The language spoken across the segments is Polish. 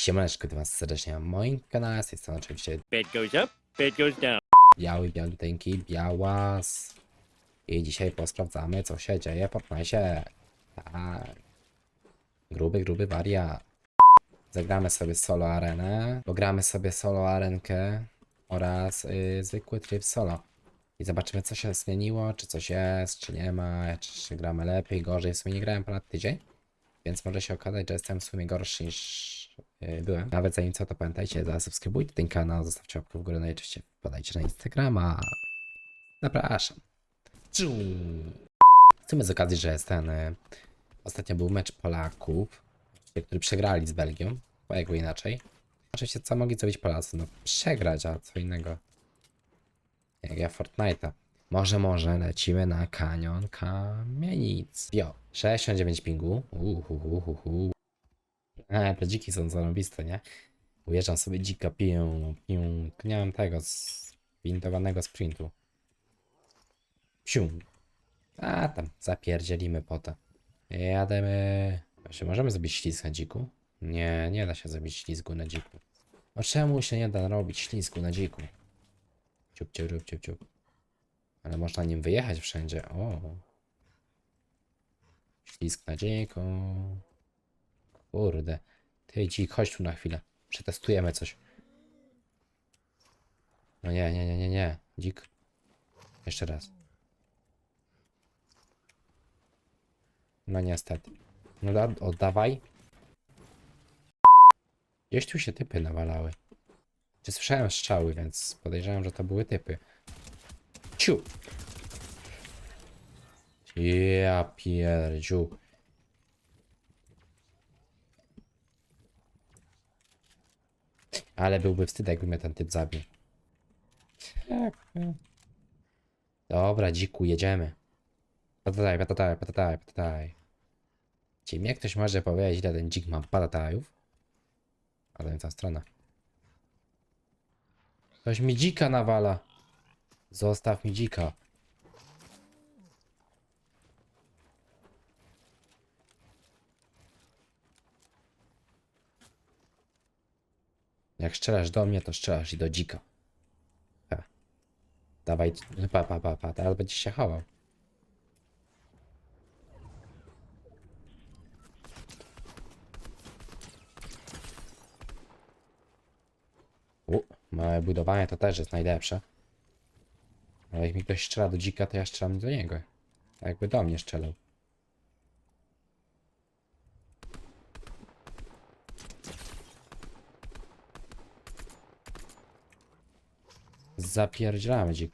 Siemaneczko, witam was serdecznie na moim kanale, tej strony oczywiście Bed goes up, bed goes down. biały, bialuteńki, białas. I dzisiaj posprawdzamy, co się dzieje w Fortnite. Tak. Gruby, gruby wariat. Zagramy sobie solo arenę, pogramy sobie solo arenkę oraz y, zwykły tryb solo. I zobaczymy, co się zmieniło, czy coś jest, czy nie ma, czy, czy gramy lepiej, gorzej. W sumie nie grałem ponad tydzień, więc może się okazać, że jestem w sumie gorszy niż byłem. Nawet zanim co, to pamiętajcie, zasubskrybujcie ten kanał, zostawcie łapkę w górę, no i oczywiście podajcie na Instagrama. Zapraszam. W sumie z okazji, że jest ten... y, Ostatnio był mecz Polaków, który przegrali z Belgią, bo jakby inaczej. Oczywiście co mogli zrobić Polacy? No przegrać, a co innego. Jak ja Fortnite'a. Może, może lecimy na kanion kamienic. Jo, 69 pingu. Uhuhuhuhu. E, te dziki są zarąbiste, nie? Ujeżdżam sobie dzika, pię, pię. Tu nie mam tego, sprintowanego sprintu. Psiu. A tam, zapierdzielimy potem. Jademy. Właśnie, możemy zrobić ślizg na dziku? Nie, nie da się zrobić ślizgu na dziku. A czemu się nie da robić ślizgu na dziku? Ciup, ciup, ciup, ciup, ciup. Ale można nim wyjechać wszędzie. O. Ślizg na dziku. Kurde. Ty dzik, chodź tu na chwilę. Przetestujemy coś. No nie, nie, nie, nie, nie. Dzik. Jeszcze raz. No niestety. No da, oddawaj. Gdzieś tu się typy nawalały. Czy słyszałem strzały, więc podejrzewam, że to były typy. Ciu! Ja pierdziu. Ale byłby wstyd, jakby mnie ten typ zabił. Dobra, dziku, jedziemy. Patataj, patataj, patataj, patataj. Czy mnie ktoś może powiedzieć, ile ten dzik ma patatajów? A to nie ta strona. Ktoś mi dzika nawala. Zostaw mi dzika. Jak strzelasz do mnie, to strzelasz i do dzika. Pa. Dawaj, pa, pa, pa, pa, teraz będziesz się chował. U, małe budowanie to też jest najlepsze. Ale jak mi ktoś strzela do dzika, to ja strzelam do niego. Tak jakby do mnie strzelał. Zapierdzielamy dzik.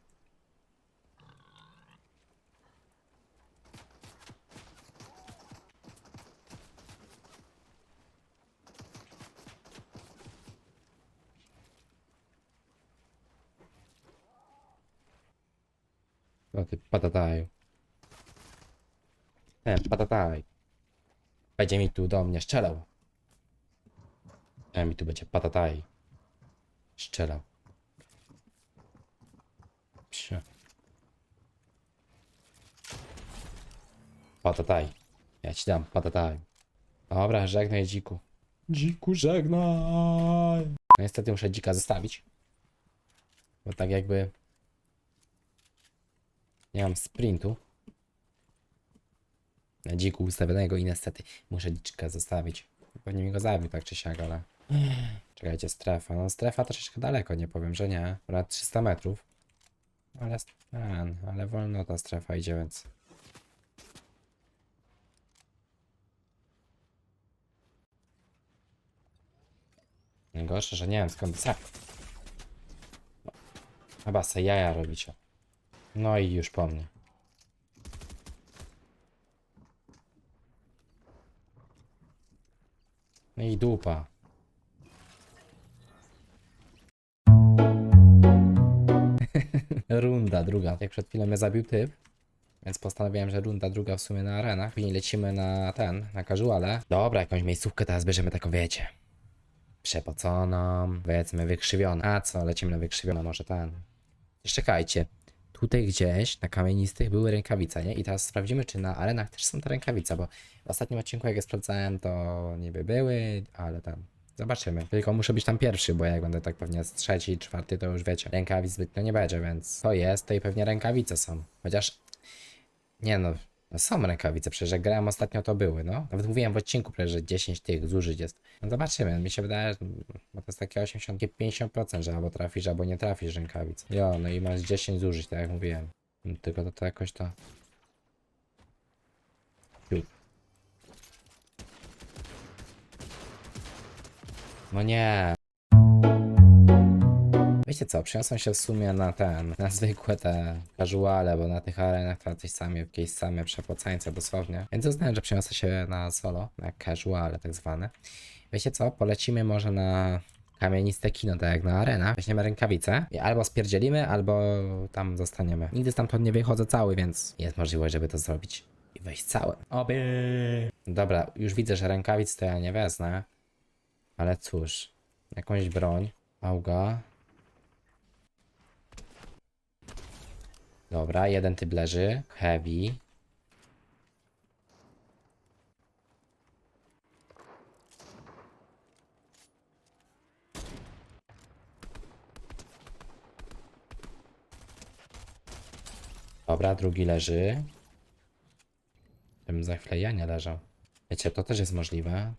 No ty patataj. Ten patataj. Będzie mi tu do mnie strzelał. A mi tu będzie patataj. Strzelał. Psia. Patataj. Ja ci dam patataj. Dobra, żegnaj dziku. Dziku, żegnaj. No niestety muszę dzika zostawić. Bo tak jakby nie mam sprintu. Na dziku ustawionego i niestety muszę dziczka zostawić. Pewnie mi go zabił tak czy siak, ale... Czekajcie, strefa. No strefa troszeczkę daleko, nie powiem, że nie. Ponad 300 metrów. Ale, ten, ale wolno ta strefa idzie, więc... Najgorsze, że nie wiem skąd... Sa- Chyba se jaja robicie. No i już po mnie. No i dupa. Druga. Jak przed chwilą mnie zabił typ. Więc postanowiłem, że runda druga w sumie na arenach. Później lecimy na ten, na casuale. Dobra, jakąś miejscówkę teraz bierzemy taką, wiecie. Przepoconą, powiedzmy wykrzywioną. A co, lecimy na wykrzywioną, może ten. Czekajcie. Tutaj gdzieś na kamienistych były rękawice, nie? I teraz sprawdzimy, czy na arenach też są te rękawice, bo w ostatnim odcinku, jak je sprawdzałem, to niby były, ale tam Zobaczymy. Tylko muszę być tam pierwszy, bo jak będę tak pewnie z trzeci, czwarty, to już wiecie. Rękawic zbytnio nie będzie, więc to jest, to i pewnie rękawice są. Chociaż. Nie no. No są rękawice, przecież jak grałem ostatnio to były, no. Nawet mówiłem w odcinku, przecież, że 10 tych zużyć jest. No zobaczymy, mi się wydaje, że bo to jest takie 80-50%, że albo trafisz, albo nie trafisz rękawic. Jo, no i masz 10 zużyć, tak jak mówiłem. No, Tylko to, to jakoś to... Ciut. No nie. Wiecie co, przeniosłem się w sumie na ten, na zwykłe te casuale, bo na tych arenach to coś sami, jakieś same przepłacańce dosłownie. Więc uznałem, że przeniosę się na solo, na casuale tak zwane. Wiecie co, polecimy może na kamieniste kino, tak jak na arenach. Weźmiemy rękawice i albo spierdzielimy, albo tam zostaniemy. Nigdy stamtąd nie wychodzę cały, więc jest możliwość, żeby to zrobić i wejść całe. Oby. Dobra, już widzę, że rękawic to ja nie wezmę. Ale cóż, jakąś broń. Auga. Dobra, jeden typ leży. Heavy. Dobra, drugi leży. Tym za chwilę ja nie leżał. Wiecie, to też jest możliwe.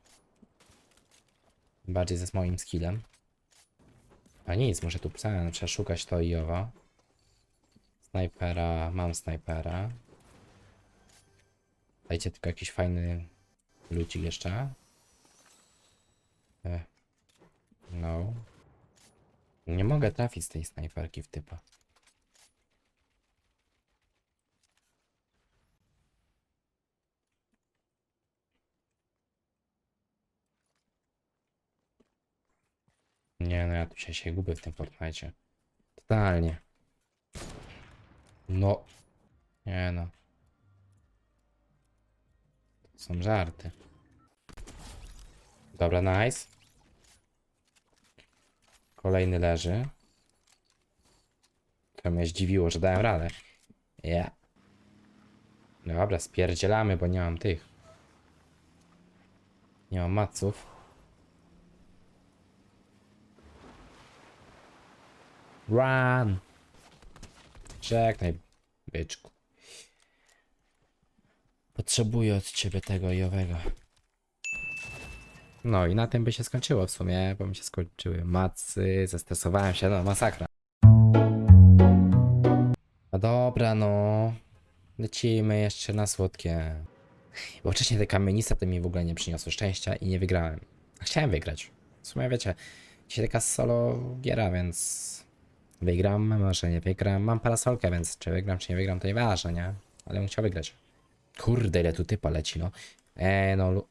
Bardziej ze moim skillem. A nic, muszę tu pisałem, trzeba szukać to i owo. Snajpera, mam snajpera. Dajcie tylko jakiś fajny lucik jeszcze. E. No. Nie mogę trafić z tej snajperki w typa. Nie no, ja tu się, się gubię w tym Fortnite. Totalnie. No. Nie no. To są żarty. Dobra, nice. Kolejny leży. To mnie zdziwiło, że dałem radę. Ja. Dobra, spierdzielamy, bo nie mam tych. Nie mam maców. Run! Żegnaj, byczku. Potrzebuję od ciebie tego i owego. No i na tym by się skończyło w sumie, bo mi się skończyły macy, zestresowałem się, no masakra. No dobra, no. Lecimy jeszcze na słodkie. Bo wcześniej te kamieniste to mi w ogóle nie przyniosły szczęścia i nie wygrałem. Chciałem wygrać. W sumie wiecie, dzisiaj taka solo giera, więc Wygram, może nie wygram. Mam parasolkę, więc czy wygram, czy nie wygram, to nieważne, nie? Ale bym chciał wygrać. Kurde, ile tu typa leci, no. Eee, no...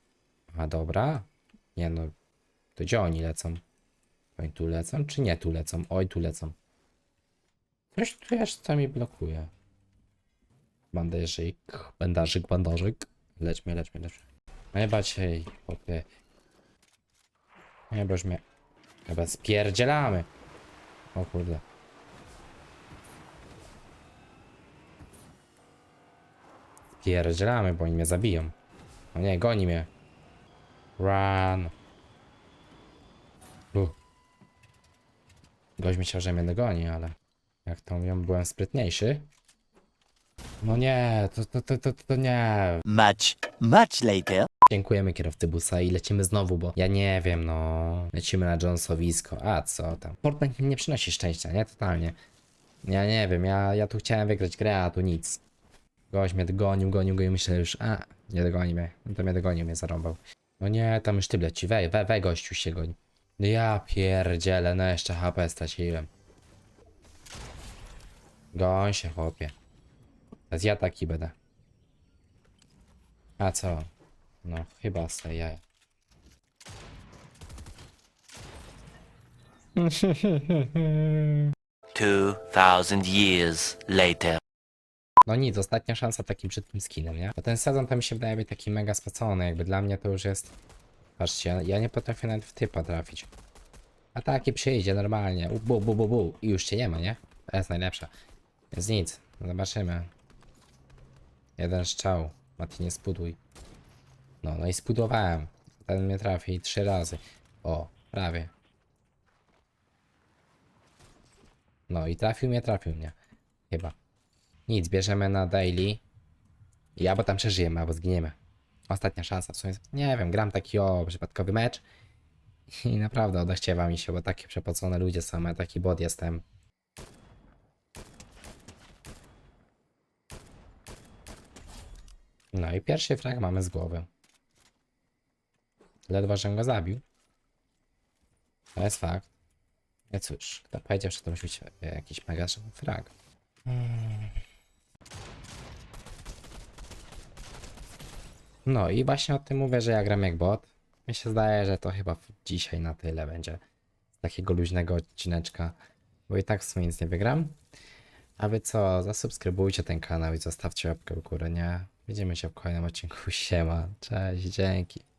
A dobra. Nie no. To gdzie oni lecą? Oni tu lecą, czy nie tu lecą? Oj, tu lecą. Coś tu jeszcze mi blokuje. Bandażyk, bandażyk, bandażyk. Leć mnie, leć mnie, leć mnie. Cię, chłopie. Nie, bo już mnie... Chyba spierdzielamy. O kurde. Pierdzielamy, bo oni mnie zabiją. O nie, goni mnie. Run. Uh. Gość myślał, że mnie dogoni, ale... Jak to mówią, byłem sprytniejszy. No nie, to, to, to, to, to nie. Much, much later. Dziękujemy kierowcy busa i lecimy znowu, bo ja nie wiem, no. Lecimy na Jonesowisko. A co tam? Fortnite mi nie przynosi szczęścia, nie? Totalnie. Ja nie wiem, ja, ja tu chciałem wygrać grę, a tu nic. Gość mnie gonił, gonił, gonił, myślę już, a, nie dogoni mnie. No to mnie dogonił, mnie zarąbał. No nie, tam już ty leci, we, we, we gościu się goni. No ja pierdzielę, no jeszcze HP straciłem. Goń się, chłopie. Teraz ja taki będę. A co? No, chyba se jaja. Two thousand years later. No nic, ostatnia szansa takim brzydkim skinem, nie? Bo ten sezon to mi się wydaje być taki mega spacony, jakby dla mnie to już jest... Patrzcie, ja- ja nie potrafię nawet w typa trafić. A taki przyjdzie normalnie, u, bu, bu, bu, bu i już cię nie ma, nie? To jest najlepsza. Więc nic, zobaczymy. Jeden strzał, Mati nie spuduj. No, no i spudowałem. Ten mnie trafi trzy razy. O, Prawie. No i trafił mnie, trafił mnie. Chyba. Nic, bierzemy na daily. I albo tam przeżyjemy, albo zginiemy. Ostatnia szansa. W sumie, nie wiem, gram taki o przypadkowy mecz. I naprawdę odechciewa mi się, bo takie przepocone ludzie są, ja taki bot jestem. No i pierwszy frag mamy z głowy. Ledwo, że go zabił. To jest fakt. No cóż, kto powiedział, że to musi być e, jakiś mega frag. Hmm. No i właśnie o tym mówię, że ja gram jak bot. Mi się zdaje, że to chyba dzisiaj na tyle będzie. Z takiego luźnego odcineczka. Bo i tak w sumie nic nie wygram. A wy co, zasubskrybujcie ten kanał i zostawcie łapkę w górę, nie? Widzimy się w kolejnym odcinku. Siema, cześć, dzięki.